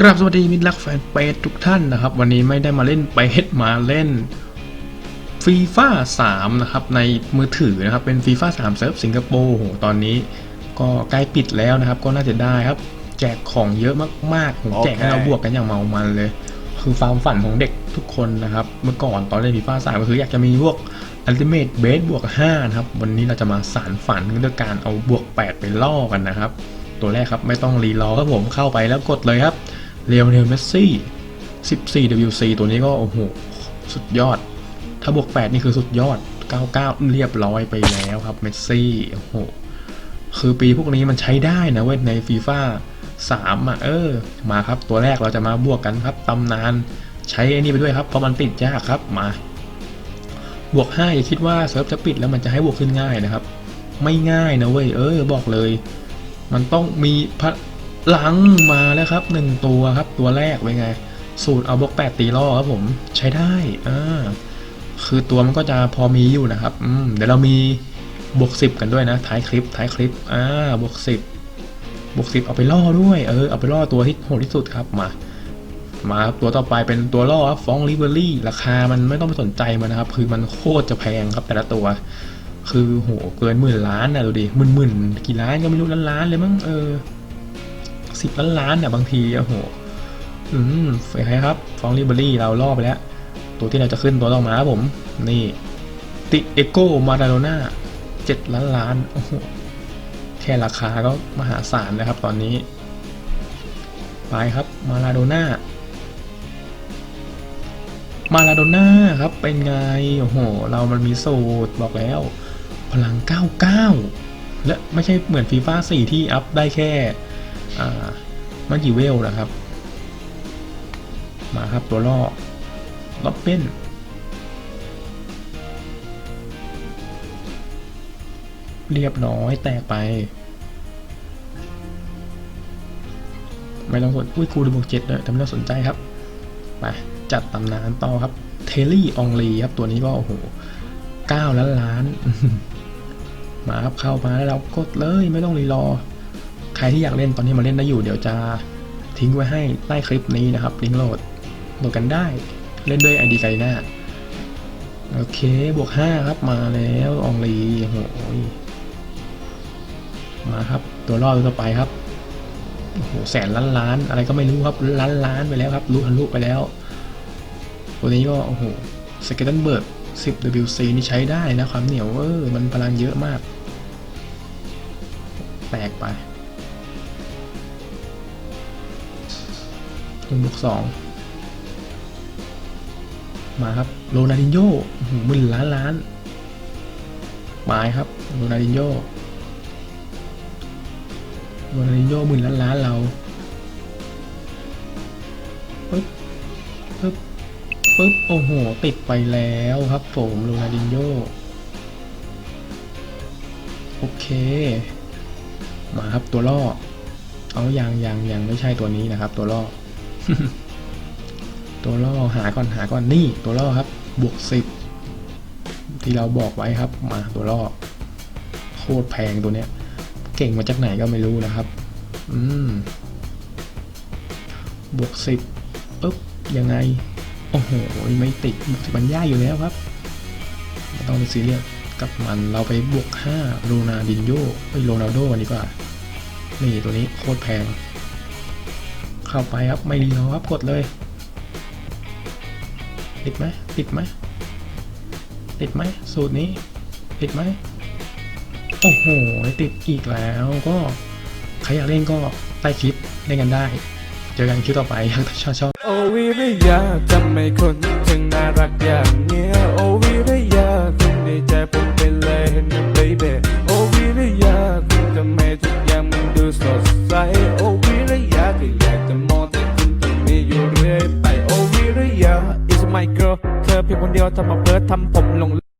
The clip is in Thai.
กราบสวัสดีมิตรรักแฟนเปจทุกท่านนะครับ วันนี้ไม่ได้มาเล่นไปเฮดมาเล่นฟีฟ่า3นะครับในมือถือนะครับ เป็นฟีฟ่า3เซิร์ฟสิงคโปร์โหตอนนี้ก็ใกล้ปิดแล้วนะครับ ก็น่าจะได้ครับ แจกของเยอะมากๆโหแจกให้เราบวกกันอย่างเมามันเลย คือความฝันของเด็กทุกคนนะครับ เมื่อก่อนตอนเล่นฟีฟ่า3ก็คืออยากจะมีพวก Ultimate Base บวก5นะครับ วันนี้เราจะมาสารฝันด้วยการเอาบวก 8 ไปล่อกันนะครับ ตัวแรกครับไม่ต้องรีรอครับผมเข้าไปแล้วกดเลยครับ เรียวเนลเมสซี่ 14 WC ตัวนี้ก็โอ้โห สุดยอด ถ้าบวก 8 นี่คือสุดยอด 99 เรียบร้อยไปแล้วครับเมสซี่ โอ้โห คือปีพวกนี้มันใช้ได้นะเว้ยในฟีฟ่า3อะเออ มาครับตัวแรกเราจะมาบวกกันครับตำนานใช้ไอ้นี่ไปด้วยครับเพราะมันติดยากครับมา บวก5อย่าคิดว่าเซิร์ฟจะปิดแล้วมันจะให้บวกขึ้นง่ายนะครับ ไม่ง่ายนะเว้ยเออ บอกเลย มันต้องมีพ หลังมาแล้วครับหนึ่งตัวครับตัวแรกเป็นไง สูตรเอาบวกแปดตีล่อครับผมใช้ได้อ่าคือตัวมันก็จะพอมีอยู่นะครับอืมเดี๋ยวเรามีบวกสิบกันด้วยนะท้ายคลิปท้ายคลิปอ่าบวกสิบบวกสิบเอาไปล่อด้วยเออเอาไปล่อตัวที่โหดที่สุดครับมา มาตัวต่อไปเป็นตัวล่อครับฟองลิเวอรี่ราคามันไม่ต้องไปสนใจมันนะครับ คือมันโคตรจะแพงครับแต่ละตัว คือโหเกินหมื่นล้านนะดูดิหมื่นหมื่นกี่ล้านก็ไม่รู้ล้านล้านเลยมั้งเออ สิบล้านล้านน่ะบางทีโอ้โหอืมเฟยครับฟองลิเบอรี่เราล่อไปแล้ว ตัวที่เราจะขึ้นตัวต่อมาครับผม นี่ติเอโกมาดาโดน่าเจ็ดล้านล้านโอ้โหแค่ราคาก็มหาศาลนะครับตอนนี้ ไปครับมาลาโดน่ามาลาโดน่าครับเป็นไง โอ้โห เรามันมีสูตรบอกแล้ว พลัง 99 และไม่ใช่เหมือนฟีฟ่า4ที่อัพได้แค่ อ่ากี่เวลนะครับ มาครับตัวล่อล็อบเป็นเรียบร้อยแตกไป ไม่ต้องสนอุ้ยครูดูบวกเจ็ดเลยแต่ไม่ต้องสนใจครับไปจัดตำนานต่อครับ เทลลี่อองลีครับตัวนี้ก็โอ้โหเก้าล้านล้าน มาครับเข้ามาแล้วเรากดเลยไม่ต้องรีรอ รที่อยากเล่นตอนนี้มาเล่นได้อยู่เดี๋ยวจะทิ้งไว้ให้ใต้คลิปนี้นะครับลิงก์โหลดโหลดกันได้เล่นด้วย ID ไกหน้าโอเคบวก5ครับมาแล้วอองลีโอ้โหมาครับ ตัวรอดตัวต่อไปครับโอ้โหแสนล้านล้านอะไรก็ไม่รู้ครับล้านล้านไปแล้วครับรู้ทะลุไปแล้วตัวนี้ก็โอ้โหสเกตเทนเบิร์ก 10 WC นี่ใช้ได้นะความเหนียวเออมันพลังเยอะมาก แตกไป งบวกสองมาครับโรนัลดินโญ่หมื่นล้านล้านมาครับโรนัลดินโญ่โรนัลดินโญ่หมื่นล้านล้านเราปึ๊บปึ๊บปึ๊บโอ้โห ติดไปแล้วครับผมโรนัลดินโญ่โอเค มาครับตัวล่อ เอายังยังยังไม่ใช่ตัวนี้นะครับ ตัวล่อ ตัวล่อหาก่อนหาก่อนนี่ตัวล่อครับ บวกสิบที่เราบอกไว้ครับ มาตัวล่อโคตรแพงตัวเนี้ย เก่งมาจากไหนก็ไม่รู้นะครับ อืม บวกสิบปึ๊บยังไง โอ้โหไม่ติดบวกสิบมันยากอยู่แล้วครับไม่ต้องไปซีเรียสกับมันเราไปบวกห้าโรนาดินโญ่ไปโรนัลโดกันดีกว่า นี่ตัวนี้โคตรแพง เข้าไปครับไม่รีรอครับกดเลยติดไหมติดไหมติดไหมสูตรนี้ ติดไหมโอ้โหติดอีกแล้วก็ใครอยากเล่นก็ใต้คลิปเล่นกันได้ เจอกันคลิปต่อไปถ้าชอบชอบโอวิริยาทำไมคนถึงน่ารักอย่างเนี้ยโอวิริยาคุณในใจผมเป็นเลยนะ baby โอวิริยาคุณทำไมทุกอย่างมันดูสดใสโอ 3번.